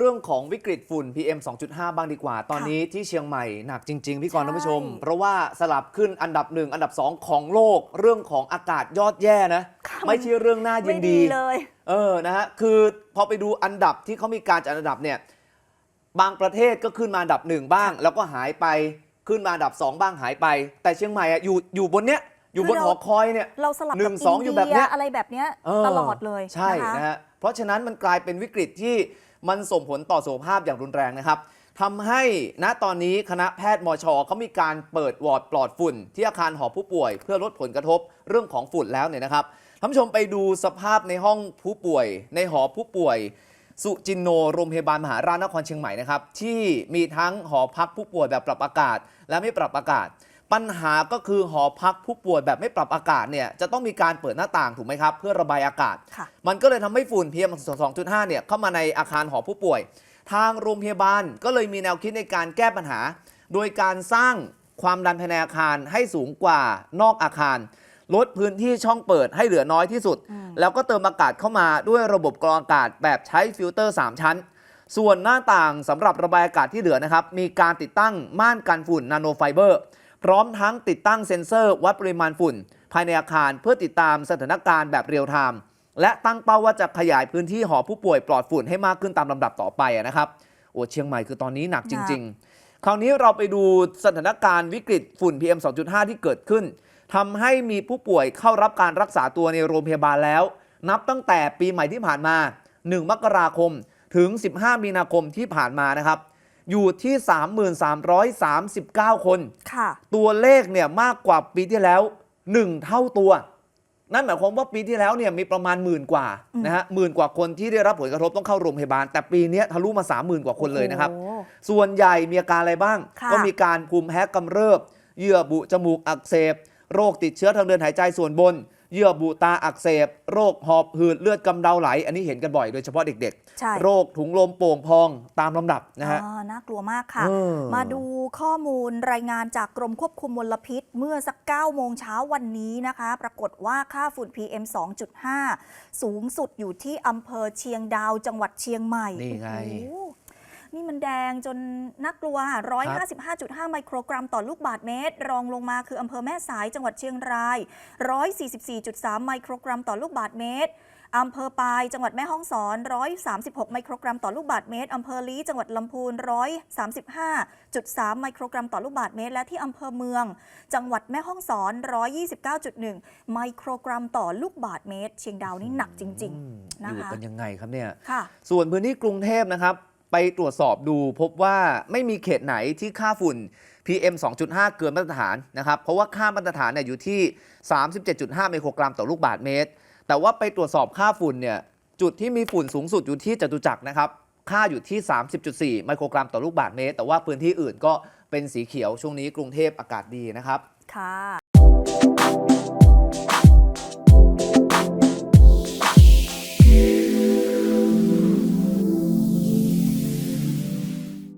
เรื่องของวิกฤตฝุ่น PM 2.5 บ้างดีกว่า ตอนนี้ที่เชียงใหม่หนักจริง ๆ พี่กรณ์ใช่ท่านผู้ชม เพราะว่าสลับขึ้นอันดับหนึ่งอันดับ2ของโลก เรื่องของอากาศยอดแย่นะค่ะไม่ใช่เรื่องน่ายิไม่นดีดีเลย เออนะฮะคือพอไปดูอันดับที่เขามีการจัดอันดับเนี่ยบางประเทศก็ขึ้นมาอันดับหนึ่งบ้าง แล้วก็หายไปขึ้นมาอันดับสองบ้างหายไป แต่เชียงใหม่อะอยู่อยู่บนเนี้ยอยู่บนคือเราหอคอยเนี่ยเราสลับหนึ่กับงอิสองนอยู่เดีแบบเนี้ยยอะไรแบบเนี้ยเออตลอดเลยใช่นะคะนะฮะเพราะฉะนั้นมันกลายเป็นวิกฤตที่ มันส่งผลต่อสุขภาพอย่างรุนแรงนะครับทำให้ณตอนนี้คณะแพทย์มชเขามีการเปิดวอร์ดปลอดฝุ่น ที่อาคารหอผู้ป่วย เพื่อลดผลกระทบเรื่องของฝุ่นแล้วเนี่ยนะครับท่านผู้ชมไปดูสภาพในห้องผู้ป่วย ในหอผู้ป่วย สุจินโนโรงพยาบาลมหาราชนครเชียงใหม่นะครับที่มีทั้งหอพักผู้ป่วยแบบปรับอากาศ และไม่ปรับอากาศ ปัญหาก็คือหอพักผู้ป่วยแบบไม่ปรับอากาศเนี่ยจะต้องมีการเปิดหน้าต่างถูกไหมครับ เพื่อระบายอากาศค่ะมันก็เลยทำให้ฝุ่น PM 2.5เนี่ยเข้ามาในอาคารหอผู้ป่วย ทางโรงพยาบาลก็เลยมีแนวคิดในการแก้ปัญหา โดยการสร้างความดันภายในอาคารให้สูงกว่านอกอาคาร ลดพื้นที่ช่องเปิดให้เหลือน้อยที่สุดอืมแล้วก็เติมอากาศเข้ามาด้วยระบบกรองอากาศแบบใช้ฟิลเตอร์ 3 ชั้นส่วนหน้าต่างสำหรับระบายอากาศที่เหลือนะครับ มีการติดตั้งม่านกันฝุ่นนาโนไฟเบอร์ พร้อมทั้งติดตั้งเซ็นเซอร์วัดปริมาณฝุ่น ภายในอาคารเพื่อติดตามสถานการณ์แบบเรียลไทม์และตั้งเป้าว่าจะขยายพื้นที่หอผู้ป่วยปลอดฝุ่นให้มากขึ้นตามลำดับต่อไปนะครับโอ้เชียงใหม่คือตอนนี้หนักจริง ๆ คราวนี้เราไปดูสถานการณ์วิกฤตฝุ่น PM 2.5 ที่เกิดขึ้นทำให้มีผู้ป่วยเข้ารับการรักษาตัวในโรงพยาบาลแล้ว นับตั้งแต่ปีใหม่ที่ผ่านมา 1 มกราคมถึง 15 มีนาคมที่ผ่านมานะครับ อยู่ที่ 3339 คนค่ะ ตัวเลขเนี่ยมากกว่าปีที่แล้ว 1 เท่าตัว นั่นหมายความว่าปีที่แล้วเนี่ยมีประมาณหมื่นกว่าอืมนะฮะหมื่นกว่าคนที่ได้รับผลกระทบต้องเข้าโรงพยาบาล แต่ปีเนี้ยทะลุมา 30,000 กว่าคนเลยนะครับ โอ้โห ส่วนใหญ่มีอาการอะไรบ้าง ค่ะ ก็มีการภูมิแพ้กำเริบ เยื่อบุจมูกอักเสบ โรคติดเชื้อทางเดินหายใจส่วนบน เยื่อบุตาอักเสบ โรคหอบหืดเลือดกำเดาไหล อันนี้เห็นกันบ่อยโดยเฉพาะเด็กใช่ ๆ โรคถุงลมโป่งพองตามลำดับนะฮะ อ่าน่ากลัวมากค่ะ เออ มาดูข้อมูลรายงานจากกรมควบคุมมลพิษ เมื่อสัก 9 โมงเช้าวันนี้นะคะ ปรากฏว่าค่าฝุ่น PM 2.5 สูงสุดอยู่ที่อำเภอเชียงดาวจังหวัดเชียงใหม่นี่ไง โอ้โห นี่มันแดงจนน่ากลัวค่ะ155.5 ไมโครกรัมต่อลูกบาทเมตร รองลงมาคืออำเภอแม่สายจังหวัดเชียงราย 144.3 ไมโครกรัมต่อลูกบาทเมตรอำเภอปายจังหวัดแม่ฮ่องสอน 136 ไมโครกรัมต่อลูกบาทเมตร อำเภอลี้จังหวัดลำพูน 135.3 ไมโครกรัมต่อลูกบาทเมตร และที่อำเภอเมือง จังหวัดแม่ฮ่องสอน 129.1 ไมโครกรัมต่อลูกบาทเมตร เชียงดาวนี่หนักจริงอืมนะอยู่คะกันยังไงครับเนี่ยๆค่ะส่วนพื้นที่กรุงเทพนะครับ ไปตรวจสอบดูพบว่าไม่มีเขตไหนที่ค่าฝุ่น PM 2.5 เกินมาตรฐานนะครับเพราะว่าค่ามาตรฐานเนี่ยอยู่ที่ 37.5 ไมโครกรัมต่อลูกบาศก์เมตร แต่ว่าไปตรวจสอบค่าฝุ่นเนี่ยจุดที่มีฝุ่นสูงสุดอยู่ที่จตุจักรนะครับค่าอยู่ที่ 30.4 ไมโครกรัมต่อลูกบาศก์เมตร แต่ว่าพื้นที่อื่นก็เป็นสีเขียวช่วงนี้กรุงเทพอากาศดีนะครับ ค่ะ